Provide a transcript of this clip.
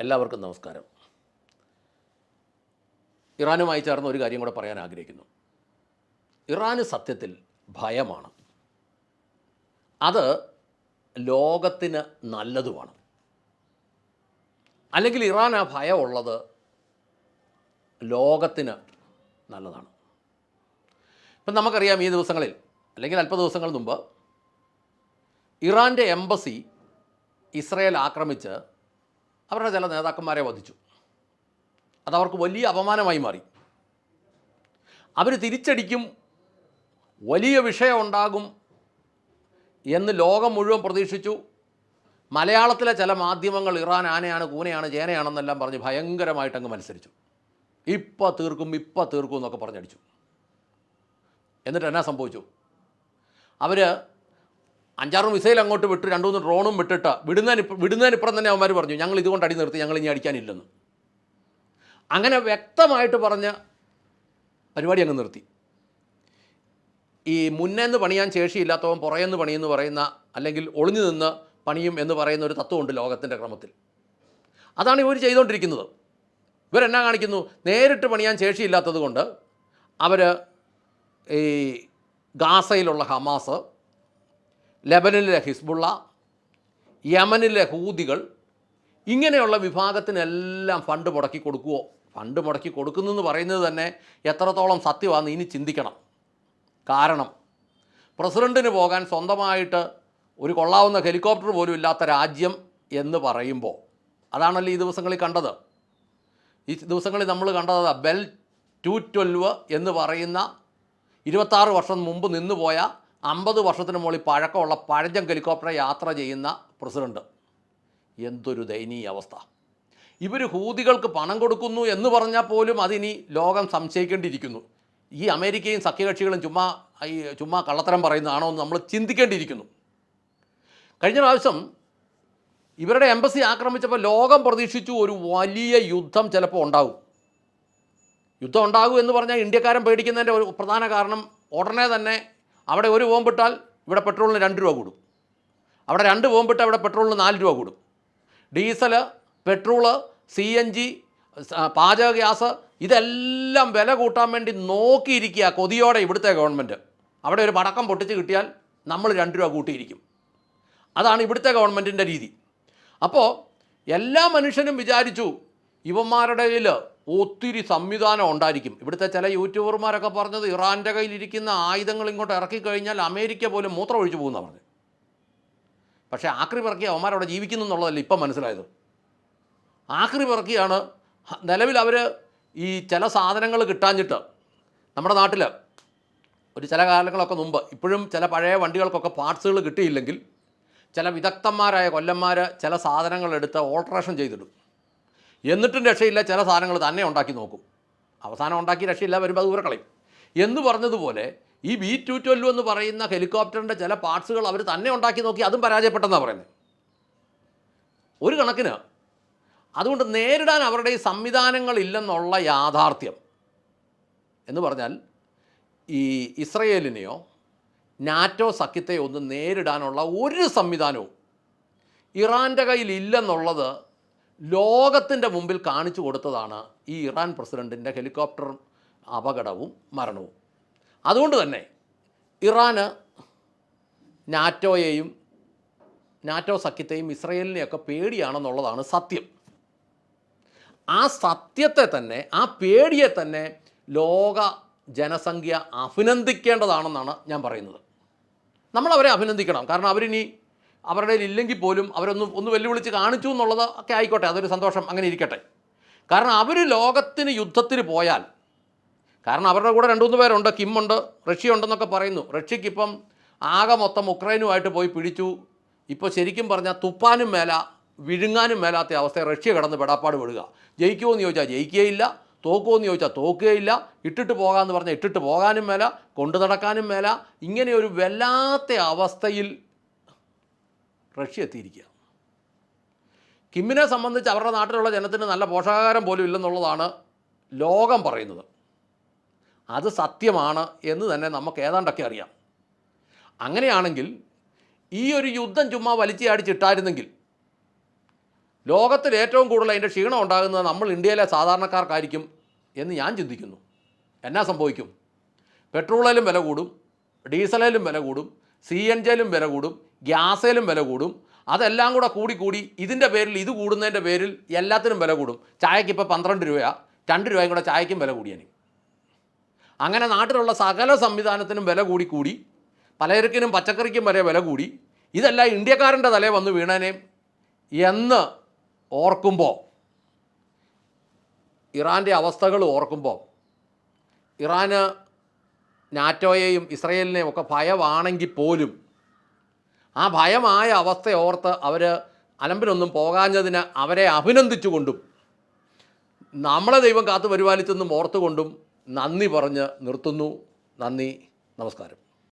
എല്ലാവർക്കും നമസ്കാരം. ഇറാനുമായി ചേർന്ന് ഒരു കാര്യം കൂടെ പറയാൻ ആഗ്രഹിക്കുന്നു. ഇറാന് സത്യത്തിൽ ഭയമാണ്. അത് ലോകത്തിന് നല്ലതുമാണ്. അല്ലെങ്കിൽ ഇറാൻ ആ ഭയമുള്ളത് ലോകത്തിന് നല്ലതാണ്. ഇപ്പം നമുക്കറിയാം ഈ ദിവസങ്ങളിൽ അല്ലെങ്കിൽ അല്പ ദിവസങ്ങൾ മുമ്പ് ഇറാന്റെ എംബസി ഇസ്രയേൽ ആക്രമിച്ച് അവരുടെ ചില നേതാക്കന്മാരെ വധിച്ചു. അതവർക്ക് വലിയ അപമാനമായി മാറി. അവർ തിരിച്ചടിക്കും വലിയ വിഷയമുണ്ടാകും എന്ന് ലോകം മുഴുവൻ പ്രതീക്ഷിച്ചു. മലയാളത്തിലെ ചില മാധ്യമങ്ങൾ ഇറാൻ ആനയാണ് കൂനയാണ് ചേനയാണെന്നെല്ലാം പറഞ്ഞ് ഭയങ്കരമായിട്ടങ്ങ് മത്സരിച്ചു. ഇപ്പം തീർക്കും ഇപ്പം തീർക്കും എന്നൊക്കെ പറഞ്ഞടിച്ചു. എന്നിട്ട് എന്നാ സംഭവിച്ചു? അവർ അഞ്ചാറ് മിസൈൽ അങ്ങോട്ട് വിട്ട് രണ്ടു മൂന്ന് ഡ്രോണും വിട്ടിട്ട് വിടുന്നതിന് വിടുന്നതിനിപ്പുറം തന്നെ അവന്മാർ പറഞ്ഞു ഞങ്ങൾ ഇതുകൊണ്ട് അടി നിർത്തി ഞങ്ങൾ ഇനി അടിക്കാനില്ലെന്ന്. അങ്ങനെ വ്യക്തമായിട്ട് പറഞ്ഞ പരിപാടി അങ്ങ് നിർത്തി. ഈ മുന്നേന്ന് പണിയാൻ ശേഷിയില്ലാത്തവൻ പുറയെന്ന് പണിയെന്ന് പറയുന്ന അല്ലെങ്കിൽ ഒളിഞ്ഞു നിന്ന് പണിയും എന്ന് പറയുന്ന ഒരു തത്വമുണ്ട് ലോകത്തിന്റെ ക്രമത്തിൽ. അതാണ് ഇവർ ചെയ്തുകൊണ്ടിരിക്കുന്നത്. ഇവരെന്നാ കാണിക്കുന്നു? നേരിട്ട് പണിയാൻ ശേഷിയില്ലാത്തത് കൊണ്ട് അവർ ഈ ഗാസയിലുള്ള ഹമാസ് ലെബനനിലെ ഹിസ്ബുള്ള യമനിലെ ഹൂതികൾ ഇങ്ങനെയുള്ള വിഭാഗത്തിനെല്ലാം ഫണ്ട് മുടക്കി കൊടുക്കുവോ? ഫണ്ട് മുടക്കി കൊടുക്കുന്നു എന്ന് പറയുന്നത് തന്നെ എത്രത്തോളം സത്യമാണെന്ന് ഇനി ചിന്തിക്കണം. കാരണം പ്രസിഡന്റിന് പോകാൻ സ്വന്തമായിട്ട് ഒരു കൊള്ളാവുന്ന ഹെലികോപ്റ്റർ പോലും ഇല്ലാത്ത രാജ്യം എന്ന് പറയുമ്പോൾ അതാണല്ലോ ഈ ദിവസങ്ങളിൽ കണ്ടത്. ഈ ദിവസങ്ങളിൽ നമ്മൾ കണ്ടത് ബെൽ ടു ട്വൽവ് എന്ന് പറയുന്ന ഇരുപത്താറ് വർഷം മുമ്പ് നിന്നുപോയ അമ്പത് വർഷത്തിന് മുകളിൽ പഴക്കമുള്ള പഴഞ്ചൻ ഹെലികോപ്റ്റർ യാത്ര ചെയ്യുന്ന പ്രസിഡന്റ്. എന്തൊരു ദയനീയ അവസ്ഥ. ഇവർ ഹൂതികൾക്ക് പണം കൊടുക്കുന്നു എന്ന് പറഞ്ഞാൽ പോലും അതിനി ലോകം സംശയിക്കേണ്ടിയിരിക്കുന്നു. ഈ അമേരിക്കയും സഖ്യകക്ഷികളും ചുമ്മാ ഈ ചുമ്മാ കള്ളത്തരം പറയുന്നതാണോ എന്ന് നമ്മൾ ചിന്തിക്കേണ്ടിയിരിക്കുന്നു. കഴിഞ്ഞ പ്രാവശ്യം ഇവരുടെ എംബസി ആക്രമിച്ചപ്പോൾ ലോകം പ്രതീക്ഷിച്ചു ഒരു വലിയ യുദ്ധം ചിലപ്പോൾ ഉണ്ടാകും. യുദ്ധം ഉണ്ടാകും എന്ന് പറഞ്ഞാൽ ഇന്ത്യക്കാരൻ പേടിക്കുന്നതിന്റെ ഒരു പ്രധാന കാരണം ഉടനെ തന്നെ അവിടെ ഒരു ബോംബിട്ടാൽ ഇവിടെ പെട്രോളിന് രണ്ട് രൂപ കൂടും. അവിടെ രണ്ട് ബോംബിട്ടാൽ ഇവിടെ പെട്രോളിന് നാല് രൂപ കൂടും. Diesel petrol C N G പാചക ഗ്യാസ് ഇതെല്ലാം വില കൂട്ടാൻ വേണ്ടി നോക്കിയിരിക്കുക കൊതിയോടെ ഇവിടുത്തെ ഗവൺമെന്റ്. അവിടെ ഒരു പടക്കം പൊട്ടിച്ച് കിട്ടിയാൽ നമ്മൾ രണ്ട് രൂപ കൂട്ടിയിരിക്കും. അതാണ് ഇവിടുത്തെ ഗവൺമെന്റിന്റെ രീതി. അപ്പോൾ എല്ലാ മനുഷ്യനും വിചാരിച്ചു ഇവന്മാരുടെ കയ്യിൽ ഒത്തിരി സംവിധാനം ഉണ്ടായിരിക്കും. ഇവിടുത്തെ ചില യൂട്യൂബർമാരൊക്കെ പറഞ്ഞത് ഇറാന്റെ കയ്യിലിരിക്കുന്ന ആയുധങ്ങൾ ഇങ്ങോട്ട് ഇറക്കി കഴിഞ്ഞാൽ അമേരിക്ക പോലും മൂത്രം ഒഴിച്ചു പോകുന്ന പറഞ്ഞത്. പക്ഷേ ആക്രി പിറക്കി അവന്മാരവിടെ ജീവിക്കുന്നു എന്നുള്ളതല്ല ഇപ്പം മനസ്സിലായത്? ആക്രി പിറക്കിയാണ് നിലവിൽ അവർ ഈ ചില സാധനങ്ങൾ കിട്ടാഞ്ഞിട്ട് നമ്മുടെ നാട്ടിൽ ഒരു ചില കാലങ്ങളൊക്കെ മുമ്പ് ഇപ്പോഴും ചില പഴയ വണ്ടികൾക്കൊക്കെ പാർട്സുകൾ കിട്ടിയില്ലെങ്കിൽ ചില വിദഗ്ധന്മാരായ കൊല്ലന്മാർ ചില സാധനങ്ങളെടുത്ത് ഓൾട്രേഷൻ ചെയ്തിടും. എന്നിട്ടും രക്ഷയില്ല ചില സാധനങ്ങൾ തന്നെ ഉണ്ടാക്കി നോക്കും. അവസാനം ഉണ്ടാക്കി രക്ഷയില്ല വരുമ്പോൾ അത് ഊരക്കളയും. എന്ന് പറഞ്ഞതുപോലെ ഈ ബി ടു ട്വൽവ് എന്ന് പറയുന്ന ഹെലികോപ്റ്ററിന്റെ ചില പാർട്സുകൾ അവർ തന്നെ ഉണ്ടാക്കി നോക്കി അതും പരാജയപ്പെട്ടെന്നാണ് പറയുന്നത് ഒരു കണക്കിന് അതുകൊണ്ട് നേരിടാൻ അവരുടെ ഈ സംവിധാനങ്ങളില്ലെന്നുള്ള യാഥാർത്ഥ്യം. എന്ന് പറഞ്ഞാൽ ഈ ഇസ്രയേലിനെയോ നാറ്റോ സഖ്യത്തെയോ ഒന്ന് നേരിടാനുള്ള ഒരു സംവിധാനവും ഇറാന്റെ കയ്യിൽ ഇല്ലെന്നുള്ളത് ലോകത്തിന്റെ മുമ്പിൽ കാണിച്ചു കൊടുത്തതാണ് ഈ ഇറാൻ പ്രസിഡന്റിന്റെ ഹെലികോപ്റ്റർ അപകടവും മരണവും. അതുകൊണ്ട് തന്നെ ഇറാന് നാറ്റോയെയും നാറ്റോ സഖ്യത്തെയും ഇസ്രയേലിനെയൊക്കെ പേടിയാണെന്നുള്ളതാണ് സത്യം. ആ സത്യത്തെ തന്നെ ആ പേടിയെ തന്നെ ലോക ജനസംഖ്യ അഭിനന്ദിക്കേണ്ടതാണെന്നാണ് ഞാൻ പറയുന്നത്. നമ്മളവരെ അഭിനന്ദിക്കണം. കാരണം അവരിനി അവരുടെ ഇല്ലെങ്കിൽ പോലും അവരൊന്ന് ഒന്ന് വെല്ലുവിളിച്ച് കാണിച്ചു എന്നുള്ളത് ഒക്കെ ആയിക്കോട്ടെ അതൊരു സന്തോഷം. അങ്ങനെ ഇരിക്കട്ടെ. കാരണം അവർ ലോകത്തിന് യുദ്ധത്തിന് പോയാൽ കാരണം അവരുടെ കൂടെ രണ്ട് മൂന്ന് പേരുണ്ട് കിമ്മുണ്ട് റഷ്യ ഉണ്ടെന്നൊക്കെ പറയുന്നു. റഷ്യക്കിപ്പം ആകെ മൊത്തം ഉക്രൈനുമായിട്ട് പോയി പിടിച്ചു. ഇപ്പോൾ ശരിക്കും പറഞ്ഞാൽ തുപ്പാനും മേല വിഴുങ്ങാനും മേലാത്ത അവസ്ഥ റഷ്യ കിടന്ന് പെടാപ്പാട് വിടുക ജയിക്കുമോ എന്ന് ചോദിച്ചാൽ ജയിക്കുകയില്ല. തോക്കുമോ എന്ന് ചോദിച്ചാൽ തോക്കുകയില്ല. ഇട്ടിട്ട് പോകാമെന്ന് പറഞ്ഞാൽ ഇട്ടിട്ട് പോകാനും മേല കൊണ്ടു നടക്കാനും മേല. ഇങ്ങനെ ഒരു വല്ലാത്ത അവസ്ഥയിൽ റഷ്യ എത്തിയിരിക്കുക കിമ്മിനെ സംബന്ധിച്ച് അവരുടെ നാട്ടിലുള്ള ജനത്തിന് നല്ല പോഷകാഹാരം പോലും ഇല്ലെന്നുള്ളതാണ് ലോകം പറയുന്നത്. അത് സത്യമാണ് എന്ന് തന്നെ നമുക്ക് ഏതാണ്ടൊക്കെ അറിയാം. അങ്ങനെയാണെങ്കിൽ ഈ ഒരു യുദ്ധം ചുമ്മാ വലിച്ചിയാടിച്ചിട്ടായിരുന്നെങ്കിൽ ലോകത്തിൽ ഏറ്റവും കൂടുതൽ അതിന്റെ ക്ഷീണം ഉണ്ടാകുന്നത് നമ്മൾ ഇന്ത്യയിലെ സാധാരണക്കാർക്കായിരിക്കും എന്ന് ഞാൻ ചിന്തിക്കുന്നു. എന്നാ സംഭവിക്കും? പെട്രോളിലും വില കൂടും ഡീസലിലും വില കൂടും സി എൻ ജിയിലും വില കൂടും ഗ്യാസിലും വില കൂടും. അതെല്ലാം കൂടെ കൂടി കൂടി ഇതിന്റെ പേരിൽ ഇത് കൂടുന്നതിന്റെ പേരിൽ എല്ലാത്തിനും വില കൂടും. ചായക്ക് ഇപ്പോൾ പന്ത്രണ്ട് രൂപയാണ് രണ്ട് രൂപയും കൂടെ ചായക്കും വില കൂടിയാണ് അങ്ങനെ നാട്ടിലുള്ള സകല സംവിധാനത്തിനും വില കൂടി കൂടി പലചരക്കിനും പച്ചക്കറിക്കും വരെ വില കൂടി ഇതെല്ലാം ഇന്ത്യക്കാരന്റെ തലേ വന്ന് വീണേനേം എന്ന് ഓർക്കുമ്പോൾ ഇറാന്റെ അവസ്ഥകൾ ഓർക്കുമ്പോൾ ഇറാന് നാറ്റോയെയും ഇസ്രയേലിനെയും ഒക്കെ ഭയമാണെങ്കിൽ പോലും ആ ഭയമായ അവസ്ഥ ഓർത്ത് അവർ അലമ്പിനൊന്നും പോകാഞ്ഞതിന് അവരെ അഭിനന്ദിച്ചുകൊണ്ടും നമ്മളെ ദൈവം കാത്തു പരിപാലിച്ചെന്നും ഓർത്തുകൊണ്ടും നന്ദി പറഞ്ഞ് നിർത്തുന്നു. നന്ദി. നമസ്കാരം.